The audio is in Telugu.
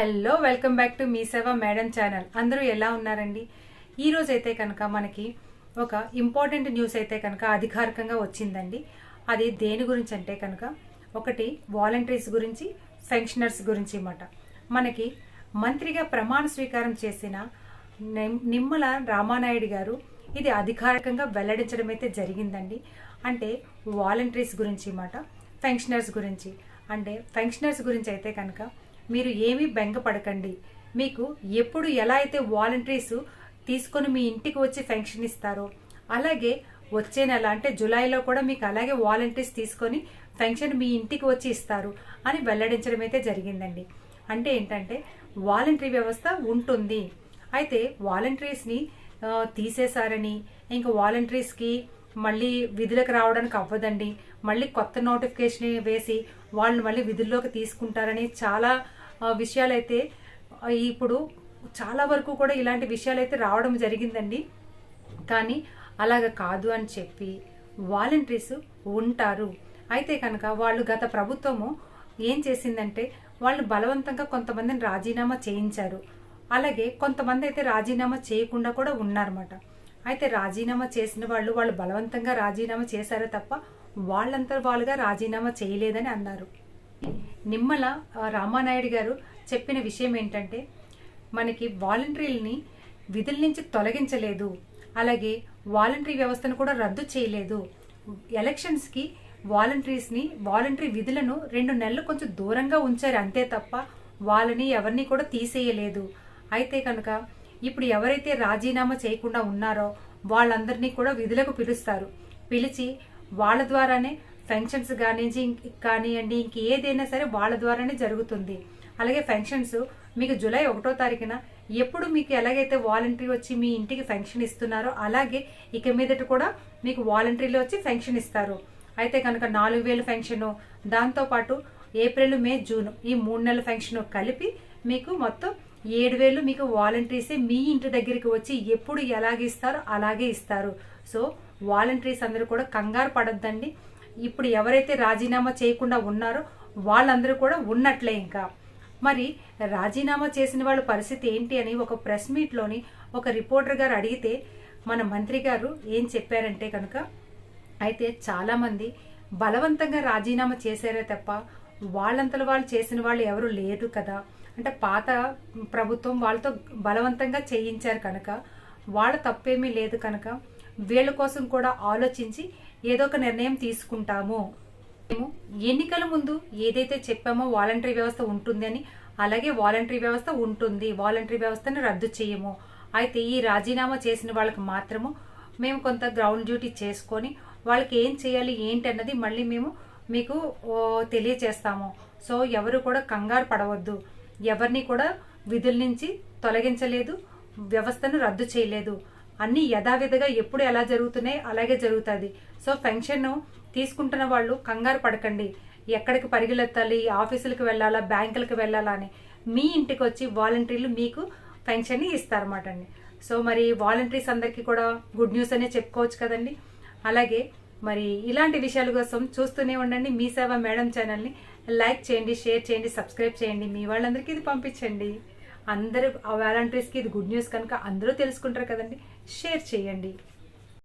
Hello welcome back to Mee Seva madam channel అందరూ ఎలా ఉన్నారండి? ఈరోజు అయితే కనుక మనకి ఒక ఇంపార్టెంట్ న్యూస్ అయితే కనుక అధికారికంగా వచ్చిందండి. అది దేని గురించి అంటే కనుక ఒకటి వాలంటీర్స్ గురించి పెన్షనర్స్ గురించి అన్నమాట. మనకి మంత్రిగా ప్రమాణ స్వీకారం చేసిన నిమ్- నిమ్మల రామానాయుడు గారు ఇది అధికారికంగా వెల్లడించడం అయితే జరిగిందండి. అంటే వాలంటీర్స్ గురించి అన్నమాట పెన్షనర్స్ గురించి. అంటే పెన్షనర్స్ గురించి అయితే కనుక మీరు ఏమీ బెంగపడకండి. మీకు ఎప్పుడు ఎలా అయితే వాలంటీర్స్ తీసుకొని మీ ఇంటికి వచ్చి ఫెన్షన్ ఇస్తారో అలాగే వచ్చే నెల అంటే జూలైలో కూడా మీకు అలాగే వాలంటీర్స్ తీసుకొని ఫెన్షన్ మీ ఇంటికి వచ్చి ఇస్తారు అని వెల్లడించడం అయితే జరిగిందండి. అంటే ఏంటంటే వాలంటరీ వ్యవస్థ ఉంటుంది. అయితే వాలంటీర్స్ని తీసేశారని ఇంకా వాలంటీర్స్కి మళ్ళీ విధులకు రావడానికి అవ్వదండి. మళ్ళీ కొత్త నోటిఫికేషన్ వేసి వాళ్ళని మళ్ళీ విధుల్లోకి తీసుకుంటారని చాలా విషయాలైతే ఇప్పుడు చాలా వరకు కూడా ఇలాంటి విషయాలు అయితే రావడం జరిగిందండి. కానీ అలాగ కాదు అని చెప్పి వాలంటీర్స్ ఉంటారు. అయితే కనుక వాళ్ళు గత ప్రభుత్వము ఏం చేసిందంటే వాళ్ళు బలవంతంగా కొంతమందిని రాజీనామా చేయించారు. అలాగే కొంతమంది అయితే రాజీనామా చేయకుండా కూడా ఉన్నారన్నమాట. అయితే రాజీనామా చేసిన వాళ్ళు వాళ్ళు బలవంతంగా రాజీనామా చేశారే తప్ప వాళ్ళంతా వాళ్ళుగా రాజీనామా చేయలేదని అన్నారు. నిమ్మల రామానాయుడు గారు చెప్పిన విషయం ఏంటంటే మనకి వాలంటీర్లని విధుల నుంచి తొలగించలేదు. అలాగే వాలంటరీ వ్యవస్థను కూడా రద్దు చేయలేదు. ఎలక్షన్స్కి వాలంటీర్స్ని వాలంటరీ విధులను రెండు నెలలు కొంచెం దూరంగా ఉంచారు అంతే తప్ప వాళ్ళని ఎవరిని కూడా తీసేయలేదు. అయితే కనుక ఇప్పుడు ఎవరైతే రాజీనామా చేయకుండా ఉన్నారో వాళ్ళందరినీ కూడా విధులకు పిలుస్తారు. పిలిచి వాళ్ళ ద్వారానే పెన్షన్స్ కానించి కానివ్వండి ఇంక ఏదైనా సరే వాళ్ళ ద్వారానే జరుగుతుంది. అలాగే పెన్షన్స్ మీకు జూలై ఒకటో తారీఖున ఎప్పుడు మీకు ఎలాగైతే వాలంటరీ వచ్చి మీ ఇంటికి పెన్షన్ ఇస్తున్నారో అలాగే ఇక మీదట కూడా మీకు వాలంటరీలో వచ్చి పెన్షన్ ఇస్తారు. అయితే కనుక నాలుగు వేలు పెన్షన్ దాంతోపాటు ఏప్రిల్ మే జూన్ ఈ మూడు నెలల పెన్షన్ కలిపి మీకు మొత్తం ఏడు వేలు మీకు వాలంటీర్సే మీ ఇంటి దగ్గరికి వచ్చి ఎప్పుడు ఎలాగ ఇస్తారో అలాగే ఇస్తారు. సో వాలంటీర్స్ అందరూ కూడా కంగారు పడొద్దండి. ఇప్పుడు ఎవరైతే రాజీనామా చేయకుండా ఉన్నారో వాళ్ళందరూ కూడా ఉన్నట్లే ఇంకా. మరి రాజీనామా చేసిన వాళ్ళ పరిస్థితి ఏంటి అని ఒక ప్రెస్ మీట్లోని ఒక రిపోర్టర్ గారు అడిగితే మన మంత్రి గారు ఏం చెప్పారంటే కనుక అయితే చాలామంది బలవంతంగా రాజీనామా చేశారే తప్ప వాళ్ళంతలో వాళ్ళు చేసిన వాళ్ళు ఎవరు లేరు కదా. అంటే పాత ప్రభుత్వం వాళ్ళతో బలవంతంగా చేయించారు కనుక వాళ్ళ తప్పేమీ లేదు కనుక వీళ్ళ కోసం కూడా ఆలోచించి ఏదో ఒక నిర్ణయం తీసుకుంటాము. మేము ఎన్నికల ముందు ఏదైతే చెప్పామో వాలంటరీ వ్యవస్థ ఉంటుంది అని అలాగే వాలంటరీ వ్యవస్థ ఉంటుంది. వాలంటరీ వ్యవస్థను రద్దు చేయము. అయితే ఈ రాజీనామా చేసిన వాళ్ళకి మాత్రము మేము కొంత గ్రౌండ్ డ్యూటీ చేసుకొని వాళ్ళకి ఏం చేయాలి ఏంటి అన్నది మళ్ళీ మేము మీకు తెలియచేస్తాము. సో ఎవరు కూడా కంగారు పడవద్దు. ఎవరిని కూడా విధుల నుంచి తొలగించలేదు వ్యవస్థను రద్దు చేయలేదు. అన్ని యథావిధిగా ఎప్పుడు ఎలా జరుగుతున్నాయి అలాగే జరుగుతుంది. సో పెన్షన్ తీసుకుంటున్న వాళ్ళు కంగారు పడకండి. ఎక్కడికి పరిగెలెత్తాలి ఆఫీసులకు వెళ్ళాలా బ్యాంకులకు వెళ్ళాలా అని. మీ ఇంటికి వచ్చి వాలంటీర్లు మీకు పెన్షన్ ఇస్తారన్నమాట అండి. సో మరి వాలంటీర్స్ అందరికీ కూడా గుడ్ న్యూస్ అనే చెప్పుకోవచ్చు కదండి. అలాగే మరి ఇలాంటి విషయాల కోసం చూస్తూనే ఉండండి మీ సేవ మేడం ఛానల్ని. లైక్ చేయండి షేర్ చేయండి సబ్స్క్రైబ్ చేయండి. మీ వాళ్ళందరికీ ఇది పంపించండి. అందరూ ఆ వాలంటీర్స్కి ఇది గుడ్ న్యూస్ కనుక అందరూ తెలుసుకుంటారు కదండి. షేర్ చేయండి.